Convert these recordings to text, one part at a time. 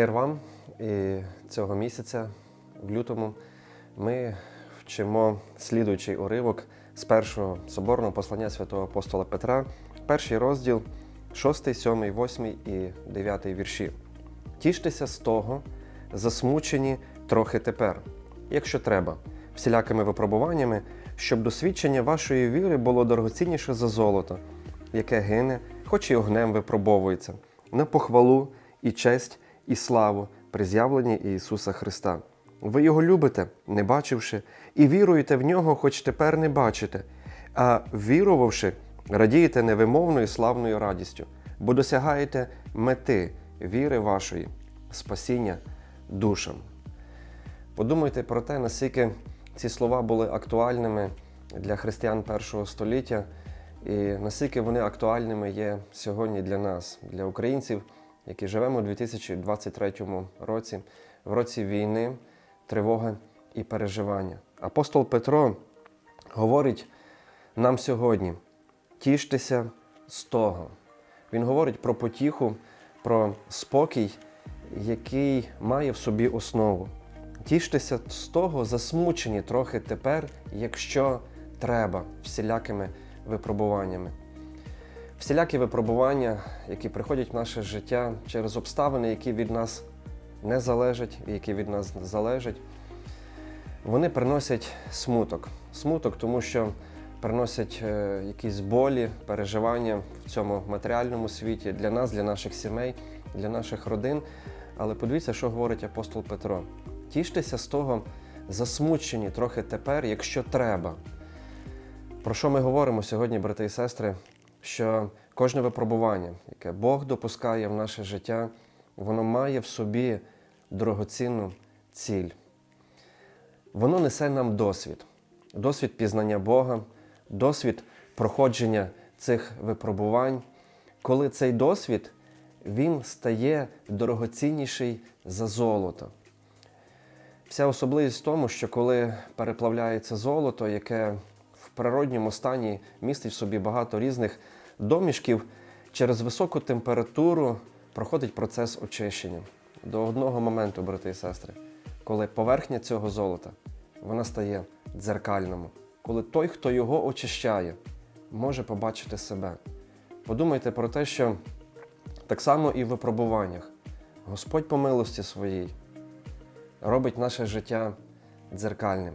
Мир вам і цього місяця, в лютому, ми вчимо слідуючий уривок з першого соборного послання святого апостола Петра, перший розділ, 6, 7, 8 і 9 вірші. Тіштеся з того, засмучені трохи тепер, якщо треба, всілякими випробуваннями, щоб досвідчення вашої віри було дорогоцінніше за золото, яке гине, хоч і огнем випробовується, на похвалу і честь і славу при з'явленні Ісуса Христа. Ви його любите, не бачивши, і віруєте в нього, хоч тепер не бачите, а вірувавши, радієте невимовною славною радістю, бо досягаєте мети віри вашої, спасіння душам. Подумайте про те, наскільки ці слова були актуальними для християн першого століття, і наскільки вони актуальними є сьогодні для нас, для українців, які живемо у 2023 році, в році війни, тривоги і переживання. Апостол Петро говорить нам сьогодні: тіштеся з того. Він говорить про потіху, про спокій, який має в собі основу. Тіштеся з того, засмучені трохи тепер, якщо треба, всілякими випробуваннями. Всілякі випробування, які приходять в наше життя через обставини, які від нас не залежать, які від нас залежать, вони приносять смуток. Смуток, тому що приносять е, якісь болі, переживання в цьому матеріальному світі для нас, для наших сімей, для наших родин. Але подивіться, що говорить апостол Петро. Тіштеся з того, засмучені трохи тепер, якщо треба. Про що ми говоримо сьогодні, брати і сестри? Що кожне випробування, яке Бог допускає в наше життя, воно має в собі дорогоцінну ціль. Воно несе нам досвід, досвід пізнання Бога, досвід проходження цих випробувань, коли цей досвід він стає дорогоцінніший за золото. Вся особливість в тому, що коли переплавляється золото, яке природньому стані містить в собі багато різних домішків, через високу температуру проходить процес очищення. До одного моменту, брати і сестри, коли поверхня цього золота вона стає дзеркальному, коли той, хто його очищає, може побачити себе. Подумайте про те, що так само і в випробуваннях Господь по милості своїй робить наше життя дзеркальним.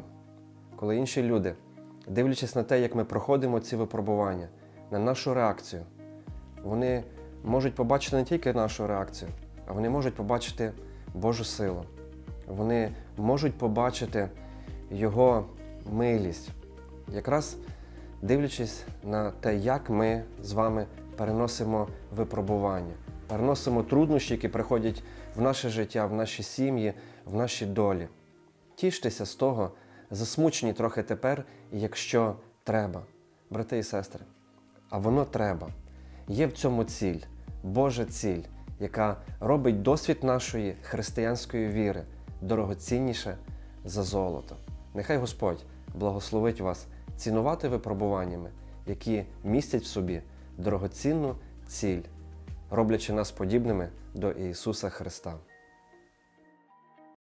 Коли інші люди, дивлячись на те, як ми проходимо ці випробування, на нашу реакцію, вони можуть побачити не тільки нашу реакцію, а вони можуть побачити Божу силу. Вони можуть побачити Його милість, якраз дивлячись на те, як ми з вами переносимо випробування, переносимо труднощі, які приходять в наше життя, в наші сім'ї, в наші долі. Тіштеся з того, засмучені трохи тепер, якщо треба, брати і сестри. А воно треба. Є в цьому ціль, Божа ціль, яка робить досвід нашої християнської віри дорогоцінніше за золото. Нехай Господь благословить вас цінувати випробуваннями, які містять в собі дорогоцінну ціль, роблячи нас подібними до Ісуса Христа.